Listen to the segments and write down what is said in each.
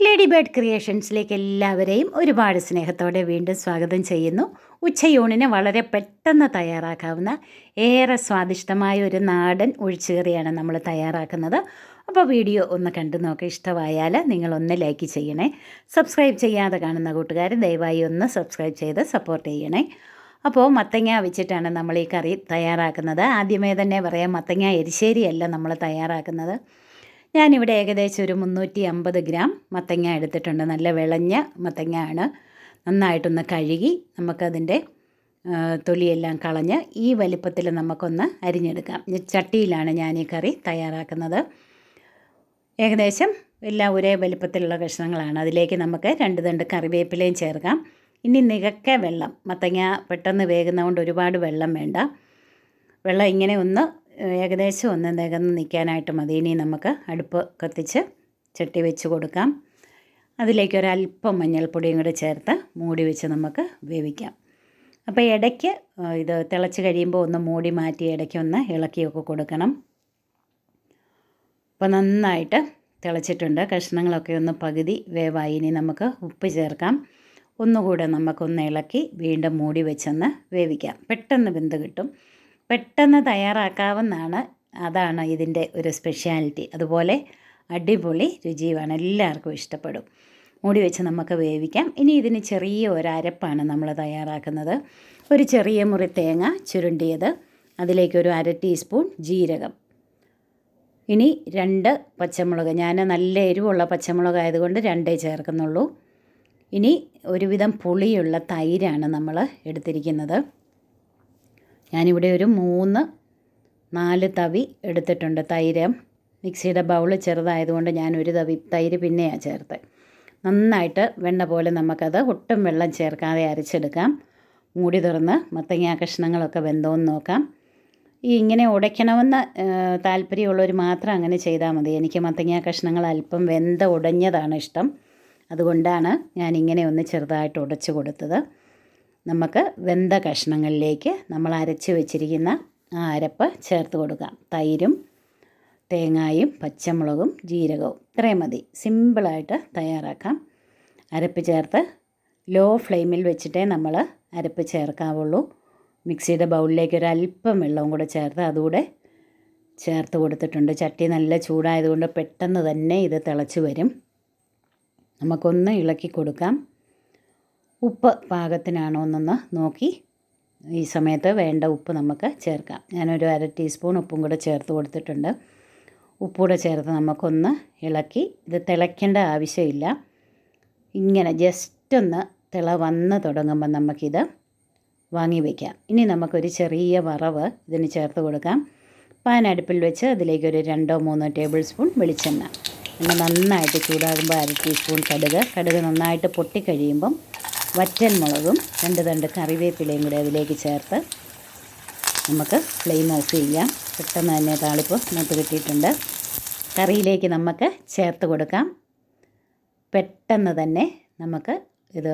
Lady bird ക്രിയേഷൻസിലേക്ക് എല്ലാവരെയും ഒരുപാട് സ്നേഹത്തോടെ വീണ്ടും സ്വാഗതം ചെയ്യുന്നു. ഉച്ചയൂണിന് വളരെ പെട്ടെന്ന് തയ്യാറാക്കാവുന്ന ഏറെ സ്വാദിഷ്ടമായ ഒരു നാടൻ ഒഴിച്ചുകറിയാണ് നമ്മൾ തയ്യാറാക്കുന്നത്. അപ്പോൾ വീഡിയോ ഒന്ന് കണ്ടു നോക്കുക ഇഷ്ടമായാൽ നിങ്ങളൊന്ന് ലൈക്ക് ചെയ്യണേ. സബ്സ്ക്രൈബ് ചെയ്യാതെ കാണുന്ന കൂട്ടുകാർ ദയവായി ഒന്ന് സബ്സ്ക്രൈബ് ചെയ്ത് സപ്പോർട്ട് ചെയ്യണേ. അപ്പോൾ മത്തങ്ങ വെച്ചിട്ടാണ് നമ്മൾ ഈ കറി തയ്യാറാക്കുന്നത്. ആദ്യമേ തന്നെ പറയാം മത്തങ്ങ എരിശ്ശേരിയല്ല നമ്മൾ തയ്യാറാക്കുന്നത്. ഞാനിവിടെ ഏകദേശം ഒരു മുന്നൂറ്റി അമ്പത് ഗ്രാം മത്തങ്ങ എടുത്തിട്ടുണ്ട്. നല്ല വിളഞ്ഞ മത്തങ്ങ ആണ് നന്നായിട്ടൊന്ന് കഴുകി നമുക്കതിന്റെ തൊലിയെല്ലാം കളഞ്ഞ് ഈ വലിപ്പത്തിൽ നമുക്കൊന്ന് അരിഞ്ഞെടുക്കാം. ചട്ടിയിലാണ് ഞാൻ ഈ കറി തയ്യാറാക്കുന്നത്. ഏകദേശം എല്ലാം ഒരേ വലിപ്പത്തിലുള്ള കഷ്ണങ്ങളാണ്. അതിലേക്ക് നമുക്ക് രണ്ട് തണ്ട് കറിവേപ്പിലയും ചേർക്കാം. ഇനി നികക്ക വെള്ളം. മത്തങ്ങ പെട്ടെന്ന് വേകുന്നതുകൊണ്ട് ഒരുപാട് വെള്ളം വേണ്ട. വെള്ളം ഇങ്ങനെ ഒന്ന് ഏകദേശം ഒന്ന് നികന്ന് നിൽക്കാനായിട്ട് മതി. ഇനി നമുക്ക് അടുപ്പ് കത്തിച്ച് ചട്ടി വെച്ച് കൊടുക്കാം. അതിലേക്ക് ഒരല്പം മഞ്ഞൾപ്പൊടിയും കൂടെ ചേർത്ത് മൂടി വെച്ച് നമുക്ക് വേവിക്കാം. അപ്പോൾ ഇടയ്ക്ക് ഇത് തിളച്ച് കഴിയുമ്പോൾ ഒന്ന് മൂടി മാറ്റി ഇടയ്ക്ക് ഒന്ന് ഇളക്കിയൊക്കെ കൊടുക്കണം. അപ്പോൾ നന്നായിട്ട് തിളച്ചിട്ടുണ്ട്. കഷ്ണങ്ങളൊക്കെ ഒന്ന് പകുതി വേവായി. ഇനി നമുക്ക് ഉപ്പ് ചേർക്കാം. ഒന്നുകൂടെ നമുക്കൊന്ന് ഇളക്കി വീണ്ടും മൂടി വെച്ചൊന്ന് വേവിക്കാം. പെട്ടെന്ന് വെന്ത് കിട്ടും. പെട്ടെന്ന് തയ്യാറാക്കാവുന്നതാണ്. അതാണ് ഇതിന്റെ ഒരു സ്പെഷ്യാലിറ്റി അതുപോലെ അടിപൊളി രുചിയുമാണ്. എല്ലാവർക്കും ഇഷ്ടപ്പെടും. മൂടി വെച്ച് നമുക്ക് വേവിക്കാം. ഇനി ഇതിന് ചെറിയ ഒരു അരപ്പാണ് നമ്മൾ തയ്യാറാക്കുന്നത്. ഒരു ചെറിയ മുറി തേങ്ങ ചുരുണ്ടിയത്. അതിലേക്ക് ഒരു അര ടീസ്പൂൺ ജീരകം. ഇനി രണ്ട് പച്ചമുളക്. ഞാൻ നല്ല എരിവുള്ള പച്ചമുളക് ആയതുകൊണ്ട് രണ്ടേ ചേർക്കുന്നുള്ളൂ. ഇനി ഒരുവിധം പുളിയുള്ള തൈരാണ് നമ്മൾ എടുത്തിരിക്കുന്നത്. ഞാനിവിടെ ഒരു മൂന്ന് നാല് തവി എടുത്തിട്ടുണ്ട് തൈര്. മിക്സിയുടെ ബൗൾ ചെറുതായതുകൊണ്ട് ഞാൻ ഒരു തവി തൈര് പിന്നെയാണ് ചേർത്ത്. നന്നായിട്ട് വെണ്ണ പോലെ നമുക്കത് ഒട്ടും വെള്ളം ചേർക്കാതെ അരച്ചെടുക്കാം. മൂടി തുറന്ന് മത്തങ്ങ കഷ്ണങ്ങളൊക്കെ വെന്തോന്ന് നോക്കാം. ഈ ഇങ്ങനെ ഉടയ്ക്കണമെന്ന് താല്പര്യമുള്ളവർ മാത്രം അങ്ങനെ ചെയ്താൽ മതി. എനിക്ക് മത്തങ്ങ കഷ്ണങ്ങൾ അല്പം വെന്ത ഉടഞ്ഞതാണ് ഇഷ്ടം. അതുകൊണ്ടാണ് ഞാൻ ഇങ്ങനെ ഒന്ന് ചെറുതായിട്ട് ഉടച്ചു കൊടുത്തത്. നമുക്ക് വെന്ത കഷ്ണങ്ങളിലേക്ക് നമ്മൾ അരച്ച് വെച്ചിരിക്കുന്ന ആ അരപ്പ് ചേർത്ത് കൊടുക്കാം തൈരും തേങ്ങായും പച്ചമുളകും ജീരകവും. ഇത്രയും മതി. സിമ്പിളായിട്ട് തയ്യാറാക്കാം. അരപ്പ് ചേർത്ത് ലോ ഫ്ലെയിമിൽ വെച്ചിട്ടേ നമ്മൾ അരപ്പ് ചേർക്കാവുള്ളൂ. മിക്സിയുടെ ബൗളിലേക്ക് ഒരു അല്പം വെള്ളവും കൂടെ ചേർത്ത് അതുകൂടെ ചേർത്ത് കൊടുത്തിട്ടുണ്ട്. ചട്ടി നല്ല ചൂടായതുകൊണ്ട് പെട്ടെന്ന് തന്നെ ഇത് തിളച്ച് വരും. നമുക്കൊന്ന് ഇളക്കി കൊടുക്കാം. ഉപ്പ് പാകത്തിനാണോ എന്നൊന്ന് നോക്കി. ഈ സമയത്ത് വേണ്ട ഉപ്പ് നമുക്ക് ചേർക്കാം. ഞാനൊരു അര ടീസ്പൂൺ ഉപ്പും കൂടെ ചേർത്ത് കൊടുത്തിട്ടുണ്ട്. ഉപ്പൂടെ ചേർത്ത് നമുക്കൊന്ന് ഇളക്കി. ഇത് തിളയ്ക്കേണ്ട ആവശ്യമില്ല. ഇങ്ങനെ ജസ്റ്റ് ഒന്ന് തിള വന്ന് തുടങ്ങുമ്പോൾ നമുക്കിത് വാങ്ങി വയ്ക്കാം ഇനി നമുക്കൊരു ചെറിയ വറവ് ഇതിന് ചേർത്ത് കൊടുക്കാം. പാൻ അടുപ്പിൽ വെച്ച് അതിലേക്കൊരു രണ്ടോ മൂന്നോ ടേബിൾ സ്പൂൺ വെളിച്ചെണ്ണ. എണ്ണ നന്നായിട്ട് ചൂടാകുമ്പോൾ അര ടീസ്പൂൺ കടുക്. കടുക് നന്നായിട്ട് പൊട്ടിക്കഴിയുമ്പം വറ്റൽ മുളകും രണ്ട് തണ്ട് കറിവേപ്പിലയും കൂടി അതിലേക്ക് ചേർത്ത് നമുക്ക് ഫ്ലെയിം ഓഫ് ചെയ്യാം. പെട്ടെന്ന് തന്നെ താളിപ്പ് മൂത്ത് കിട്ടിയിട്ടുണ്ട്. കറിയിലേക്ക് നമുക്ക് ചേർത്ത് കൊടുക്കാം. പെട്ടെന്ന് തന്നെ നമുക്ക് ഇത്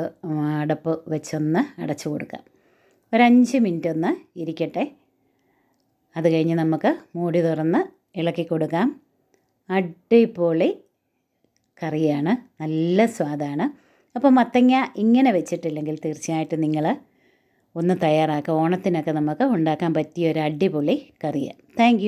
അടപ്പ് വെച്ചൊന്ന് അടച്ചു കൊടുക്കാം. ഒരഞ്ച് മിനിറ്റ് ഒന്ന് ഇരിക്കട്ടെ. അത് കഴിഞ്ഞ് നമുക്ക് മൂടി തുറന്ന് ഇളക്കി കൊടുക്കാം. അടിപൊളി കറിയാണ്. നല്ല സ്വാദാണ്. അപ്പോൾ മത്തങ്ങ ഇങ്ങനെ വെച്ചിട്ടില്ലെങ്കിൽ തീർച്ചയായിട്ടും നിങ്ങൾ ഒന്ന് തയ്യാറാക്കുക. ഓണത്തിനൊക്കെ നമുക്ക് ഉണ്ടാക്കാൻ പറ്റിയ ഒരു അടിപൊളി കറിയാണ്. താങ്ക്